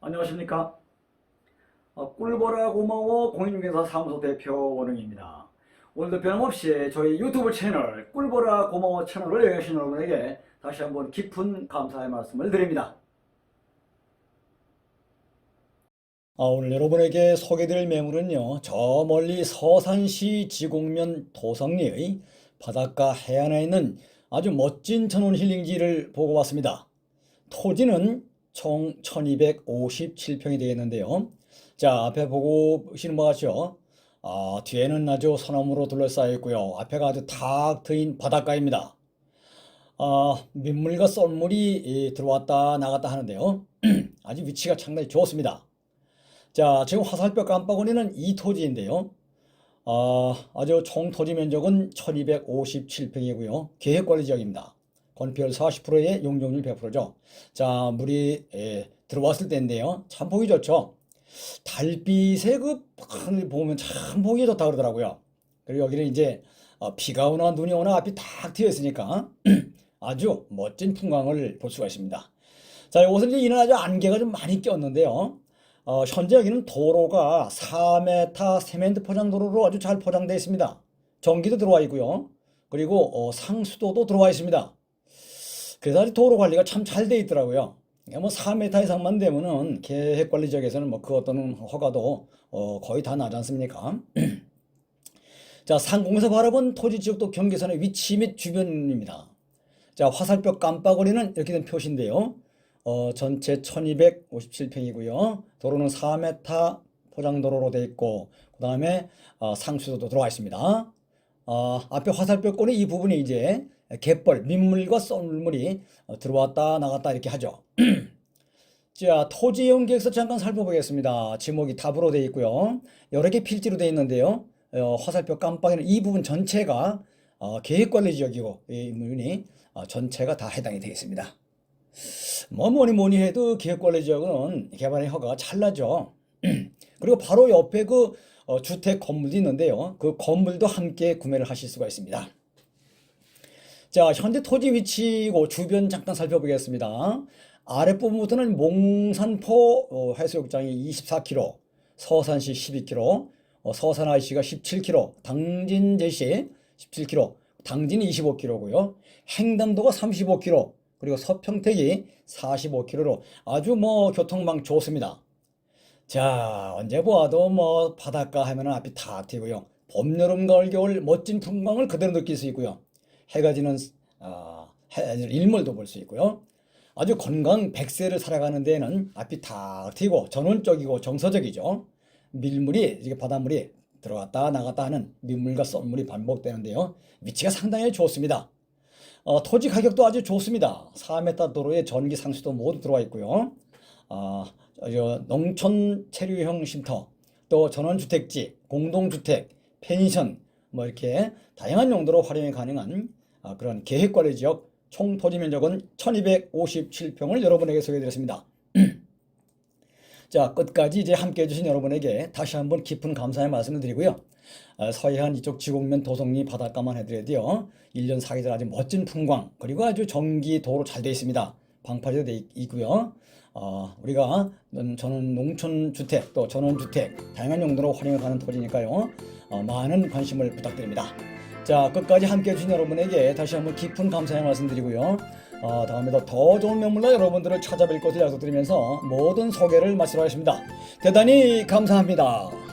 안녕하십니까? 어, 꿀보라 고마워 공인중개사 사무소 대표 원흥입니다. 오늘도 변함없이 저희 유튜브 채널 꿀보라 고마워 채널을 여행하신 여러분에게 다시 한번 깊은 감사의 말씀을 드립니다. 아, 오늘 여러분에게 소개드릴 매물은요, 저 멀리 서산시 지곡면 도성리의 바닷가 해안에 있는 아주 멋진 천원 힐링지를 보고 왔습니다. 토지는 총 1257평이 되겠는데요. 자, 앞에 보고 보시는 것 같죠? 아, 뒤에는 아주 소나무로 둘러싸여 있고요. 앞에가 아주 탁 트인 바닷가입니다. 아, 민물과 썰물이 이, 들어왔다 나갔다 하는데요. 아주 위치가 상당히 좋습니다. 자, 지금 화살표 깜빡거리는 이 토지인데요. 아, 아주 총 토지 면적은 1257평이고요. 계획관리 지역입니다. 건폐율 40%에 용적률 100%죠. 자, 물이 예, 들어왔을 때인데요. 참 보기 좋죠. 달빛의 그 하늘 보면 참 보기 좋다 그러더라고요. 그리고 여기는 이제 어, 비가 오나 눈이 오나 앞이 탁 트여 있으니까 아주 멋진 풍광을 볼 수가 있습니다. 자, 이곳은 이제 이는 아주 안개가 좀 많이 꼈는데요. 어, 현재 여기는 도로가 4m 세멘트 포장 도로로 아주 잘 포장되어 있습니다. 전기도 들어와 있고요. 그리고 어, 상수도도 들어와 있습니다. 아주 도로 관리가 참 잘 돼 있더라고요. 이게 뭐 4m 이상만 되면은 계획 관리 지역에서는 뭐 그 어떤 허가도 어, 거의 다 나지 않습니까? 자, 상공에서 바라본 토지 지역도 경계선의 위치 및 주변입니다. 자, 화살표 깜빡거리는 이렇게 된 표시인데요. 어, 전체 1257평이고요. 도로는 4m 포장도로로 되어 있고, 그 다음에 어, 상수도도 들어가 있습니다. 어, 앞에 화살표권의 이 부분이 이제 갯벌, 민물과 썰물이 어, 들어왔다 나갔다 이렇게 하죠. 자, 토지 이용 계획서 잠깐 살펴보겠습니다. 지목이 답으로 되어 있고요. 여러 개 필지로 되어 있는데요. 어, 화살표 깜빡이는 이 부분 전체가 어, 계획관리 지역이고 이 부분이 어, 전체가 다 해당이 되겠습니다. 뭐 뭐니 뭐니 해도 계획관리 지역은 개발의 허가가 잘 나죠. 그리고 바로 옆에 그 어, 주택 건물도 있는데요. 그 건물도 함께 구매를 하실 수가 있습니다. 자, 현재 토지 위치고 주변 잠깐 살펴보겠습니다. 아랫부분부터는 몽산포 어, 해수욕장이 24km, 서산시 12km, 어, 서산 IC가 17km, 당진제시 17km, 당진이 25km고요. 행담도가 35km, 그리고 서평택이 45km로 아주 뭐 교통망 좋습니다. 자, 언제 보아도 뭐 바닷가 하면은 앞이 탁 트이고요. 봄, 여름, 가을, 겨울 멋진 풍광을 그대로 느낄 수 있고요. 해가 지는 어, 해, 일몰도 볼 수 있고요. 아주 건강 백세를 살아가는 데에는 앞이 탁 트이고 전원적이고 정서적이죠. 밀물이 이게 바닷물이 들어갔다 나갔다 하는 민물과 썰물이 반복되는데요. 위치가 상당히 좋습니다. 어, 토지 가격도 아주 좋습니다. 4m 도로에 전기 상수도 모두 들어와 있고요. 어, 저 농촌 체류형 쉼터, 또 전원주택지, 공동주택, 펜션, 뭐 이렇게 다양한 용도로 활용이 가능한 아, 그런 계획관리 지역 총 토지 면적은 1257평을 여러분에게 소개해드렸습니다. 자, 끝까지 이제 함께 해 주신 여러분에게 다시 한번 깊은 감사의 말씀을 드리고요. 어, 서해안 이쪽 지곡면 도성리 바닷가만 해드려도요. 1년 사계절 아주 멋진 풍광, 그리고 아주 전기 도로 잘 되어 있습니다. 방파제도 되어 있고요. 어, 우리가 는- 저는 농촌 주택 또 전원 주택 다양한 용도로 활용해 가는 토지니까요. 어, 많은 관심을 부탁드립니다. 자, 끝까지 함께 해주신 여러분에게 다시 한번 깊은 감사의 말씀드리고요. 어, 다음에도 더 좋은 명물로 여러분들을 찾아뵐 것을 약속드리면서 모든 소개를 마치도록 하겠습니다. 대단히 감사합니다.